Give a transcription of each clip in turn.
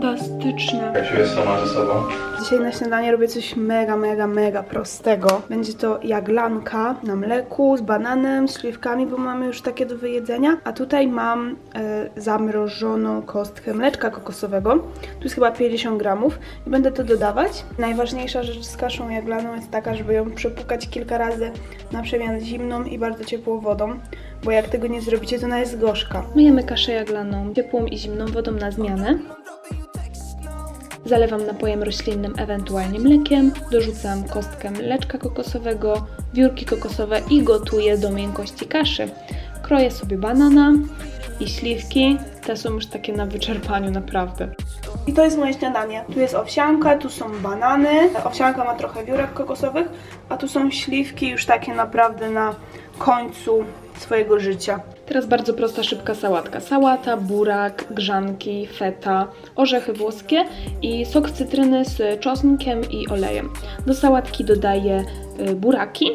fantastyczne. Jak czujesz sama ze sobą? Dzisiaj na śniadanie robię coś mega, mega, mega prostego. Będzie to jaglanka na mleku z bananem, z śliwkami, bo mamy już takie do wyjedzenia. A tutaj mam e, zamrożoną kostkę mleczka kokosowego. Tu jest chyba 50 gramów i będę to dodawać. Najważniejsza rzecz z kaszą jaglaną jest taka, żeby ją przepłukać kilka razy na przemian zimną i bardzo ciepłą wodą. Bo jak tego nie zrobicie, to ona jest gorzka. Myjemy kaszę jaglaną ciepłą i zimną wodą na zmianę. Zalewam napojem roślinnym, ewentualnie mlekiem, dorzucam kostkę mleczka kokosowego, wiórki kokosowe i gotuję do miękkości kaszy. Kroję sobie banana i śliwki. Te są już takie na wyczerpaniu, naprawdę. I to jest moje śniadanie. Tu jest owsianka, tu są banany. Owsianka ma trochę wiórek kokosowych, a tu są śliwki już takie naprawdę na końcu swojego życia. Teraz bardzo prosta, szybka sałatka. Sałata, burak, grzanki, feta, orzechy włoskie i sok cytryny z czosnkiem i olejem. Do sałatki dodaję y, buraki.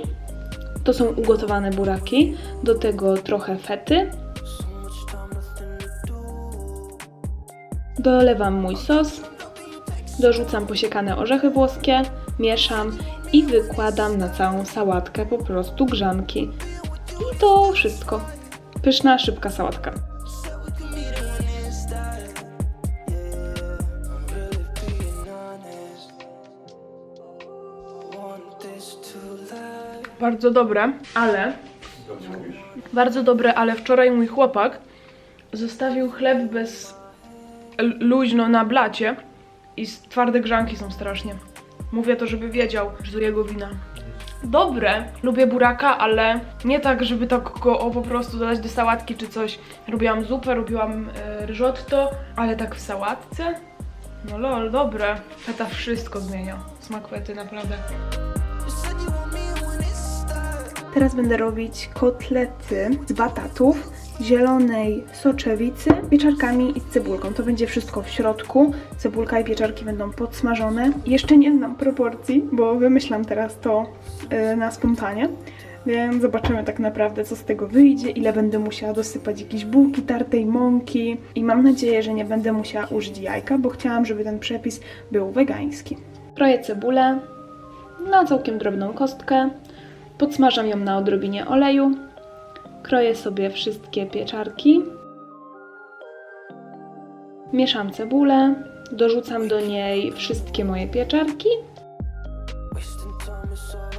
To są ugotowane buraki. Do tego trochę fety. Dolewam mój sos. Dorzucam posiekane orzechy włoskie, mieszam i wykładam na całą sałatkę po prostu grzanki. I to wszystko. Pyszna, szybka sałatka. Bardzo dobre, ale bardzo dobre, ale wczoraj mój chłopak zostawił chleb bez luźno na blacie i twarde grzanki są strasznie. Mówię to, żeby wiedział, że to jego wina. Dobre, lubię buraka, ale nie tak, żeby tak go o, po prostu dodać do sałatki czy coś. Robiłam zupę, robiłam risotto, ale tak w sałatce? No lol, dobre. Feta wszystko zmienia. Smak fety, naprawdę. Teraz będę robić kotlety z batatów, zielonej soczewicy, pieczarkami i cebulką. To będzie wszystko w środku. Cebulka i pieczarki będą podsmażone. Jeszcze nie znam proporcji, bo wymyślam teraz to yy, na spontanie. Więc zobaczymy tak naprawdę, co z tego wyjdzie, ile będę musiała dosypać jakieś bułki tartej mąki i mam nadzieję, że nie będę musiała użyć jajka, bo chciałam, żeby ten przepis był wegański. Kroję cebulę na całkiem drobną kostkę, Podsmażam ją na odrobinie oleju. Kroję sobie wszystkie pieczarki. Mieszam cebulę. Dorzucam do niej wszystkie moje pieczarki.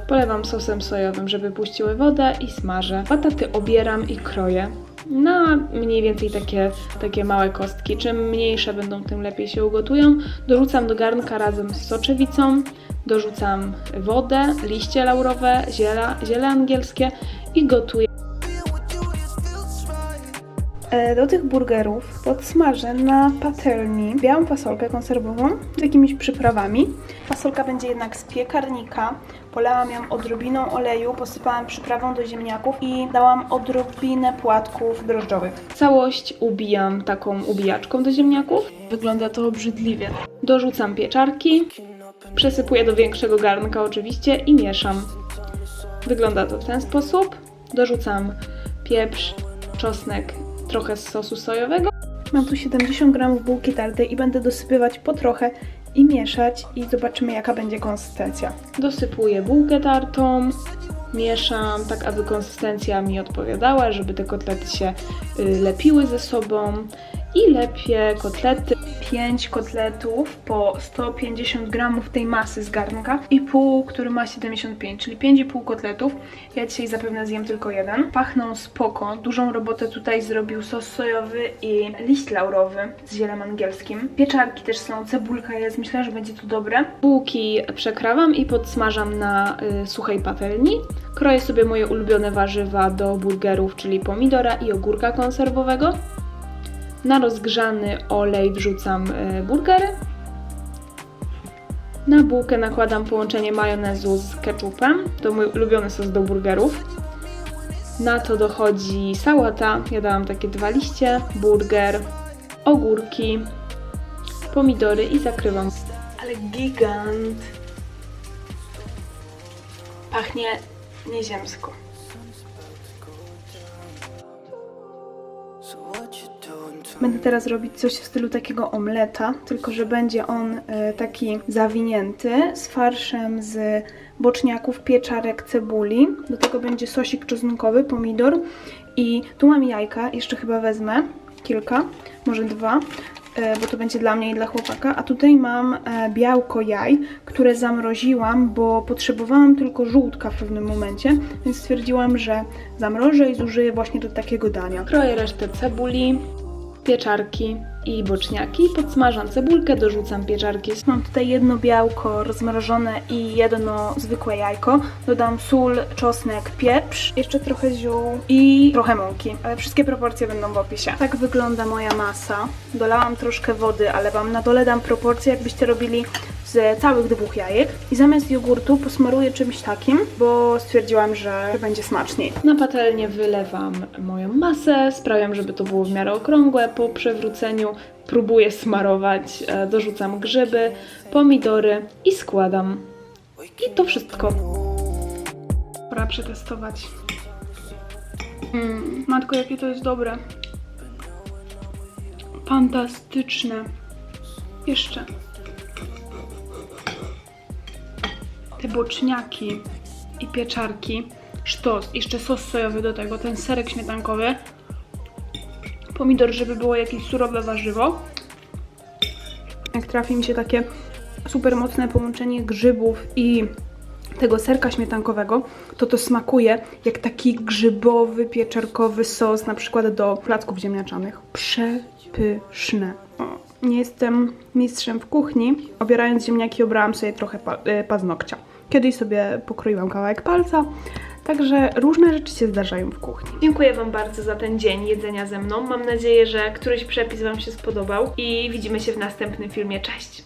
Polewam sosem sojowym, żeby puściły wodę i smażę. Bataty obieram i kroję na mniej więcej takie, takie małe kostki. Czym mniejsze będą, tym lepiej się ugotują. Dorzucam do garnka razem z soczewicą. Dorzucam wodę, liście laurowe, ziela, ziele angielskie i gotuję. E, Do tych burgerów podsmażę na patelni białą fasolkę konserwową z jakimiś przyprawami. Fasolka będzie jednak z piekarnika. Polałam ją odrobiną oleju, posypałam przyprawą do ziemniaków i dałam odrobinę płatków drożdżowych. Całość ubijam taką ubijaczką do ziemniaków. Wygląda to obrzydliwie. Dorzucam pieczarki, przesypuję do większego garnka oczywiście i mieszam. Wygląda to w ten sposób. Dorzucam pieprz, czosnek, trochę z sosu sojowego. Mam tu 70 gramów bułki tartej i będę dosypywać po trochę i mieszać i zobaczymy jaka będzie konsystencja. Dosypuję bułkę tartą, mieszam tak, aby konsystencja mi odpowiadała, żeby te kotlety się y, lepiły ze sobą i lepię kotlety. 5 kotletów po 150 gramów tej masy z garnka i pół, który ma 75, czyli 5,5 kotletów. Ja dzisiaj zapewne zjem tylko jeden. Pachną spoko. Dużą robotę tutaj zrobił sos sojowy i liść laurowy z zielem angielskim. Pieczarki też są, cebulka jest, myślę, że będzie to dobre. Bułki przekrawam i podsmażam na y, suchej patelni. Kroję sobie moje ulubione warzywa do burgerów, czyli pomidora i ogórka konserwowego. Na rozgrzany olej wrzucam y, burgery. Na bułkę nakładam połączenie majonezu z ketchupem. To mój ulubiony sos do burgerów. Na to dochodzi sałata. Ja dałam takie dwa liście, burger, ogórki, pomidory i zakrywam. Ale gigant. Pachnie nieziemsko. Będę teraz robić coś w stylu takiego omleta, tylko że będzie on e, taki zawinięty z farszem z boczniaków, pieczarek, cebuli. Do tego będzie sosik czosnkowy, pomidor i tu mam jajka, jeszcze chyba wezmę kilka, może dwa, e, bo to będzie dla mnie i dla chłopaka. A tutaj mam e, białko jaj, które zamroziłam, bo potrzebowałam tylko żółtka w pewnym momencie, więc stwierdziłam, że zamrożę i zużyję właśnie do takiego dania. Kroję resztę cebuli, pieczarki i boczniaki. Podsmażam cebulkę, dorzucam pieczarki. Mam tutaj jedno białko rozmrożone i jedno zwykłe jajko. Dodam sól, czosnek, pieprz, jeszcze trochę ziół i trochę mąki. Ale wszystkie proporcje będą w opisie. Tak wygląda moja masa. Dolałam troszkę wody, ale Wam na dole dam proporcje, jakbyście robili z całych dwóch jajek. I zamiast jogurtu posmaruję czymś takim, bo stwierdziłam, że będzie smaczniej. Na patelnię wylewam moją masę, sprawiam, żeby to było w miarę okrągłe. Po przewróceniu próbuję smarować, e, dorzucam grzyby, pomidory i składam. I to wszystko. Pora przetestować. Mm, matko, jakie to jest dobre. Fantastyczne. Jeszcze. Te boczniaki i pieczarki, sztos, jeszcze sos sojowy do tego, ten serek śmietankowy, pomidor, żeby było jakieś surowe warzywo. Jak trafi mi się takie super mocne połączenie grzybów i tego serka śmietankowego, to to smakuje jak taki grzybowy, pieczarkowy sos, na przykład do placków ziemniaczanych. Przepyszne. O, nie jestem mistrzem w kuchni. Obierając ziemniaki obrałam sobie trochę pa y, paznokcia. Kiedyś sobie pokroiłam kawałek palca, Także różne rzeczy się zdarzają w kuchni. Dziękuję Wam bardzo za ten dzień jedzenia ze mną. Mam nadzieję, że któryś przepis Wam się spodobał i widzimy się w następnym filmie. Cześć!